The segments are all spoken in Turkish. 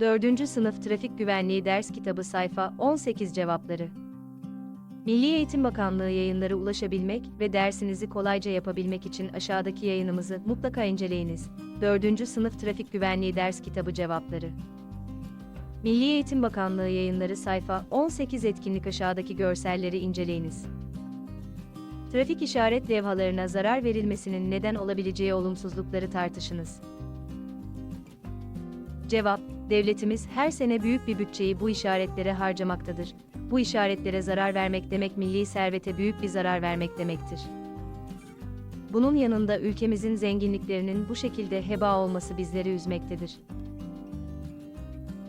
4. Sınıf Trafik Güvenliği Ders Kitabı Sayfa 18 Cevapları Milli Eğitim Bakanlığı yayınları ulaşabilmek ve dersinizi kolayca yapabilmek için aşağıdaki yayınımızı mutlaka inceleyiniz. 4. Sınıf Trafik Güvenliği Ders Kitabı Cevapları Milli Eğitim Bakanlığı yayınları sayfa 18 etkinlik aşağıdaki görselleri inceleyiniz. Trafik işaret levhalarına zarar verilmesinin neden olabileceği olumsuzlukları tartışınız. Cevap, devletimiz her sene büyük bir bütçeyi bu işaretlere harcamaktadır. Bu işaretlere zarar vermek demek milli servete büyük bir zarar vermek demektir. Bunun yanında ülkemizin zenginliklerinin bu şekilde heba olması bizleri üzmektedir.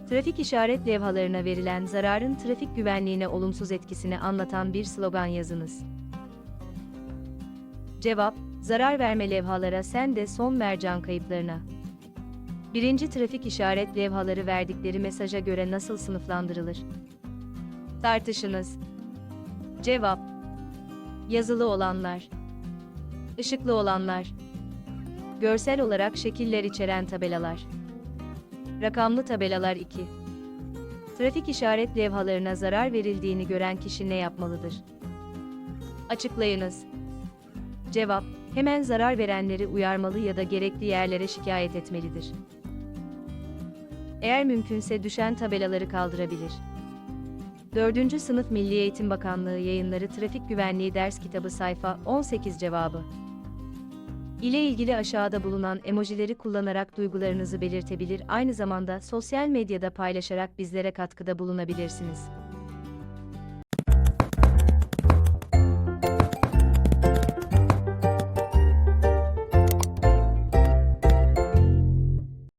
Trafik işaret levhalarına verilen zararın trafik güvenliğine olumsuz etkisini anlatan bir slogan yazınız. Cevap, zarar verme levhalara sen de son ver can kayıplarına. Birinci trafik işaret levhaları verdikleri mesaja göre nasıl sınıflandırılır? Tartışınız. Cevap. Yazılı olanlar. Işıklı olanlar. Görsel olarak şekiller içeren tabelalar. Rakamlı tabelalar 2. Trafik işaret levhalarına zarar verildiğini gören kişi ne yapmalıdır? Açıklayınız. Cevap, hemen zarar verenleri uyarmalı ya da gerekli yerlere şikayet etmelidir. Eğer mümkünse düşen tabelaları kaldırabilir. 4. Sınıf Milli Eğitim Bakanlığı yayınları Trafik Güvenliği Ders Kitabı sayfa 18 cevabı. ile ilgili aşağıda bulunan emojileri kullanarak duygularınızı belirtebilir aynı zamanda sosyal medyada paylaşarak bizlere katkıda bulunabilirsiniz.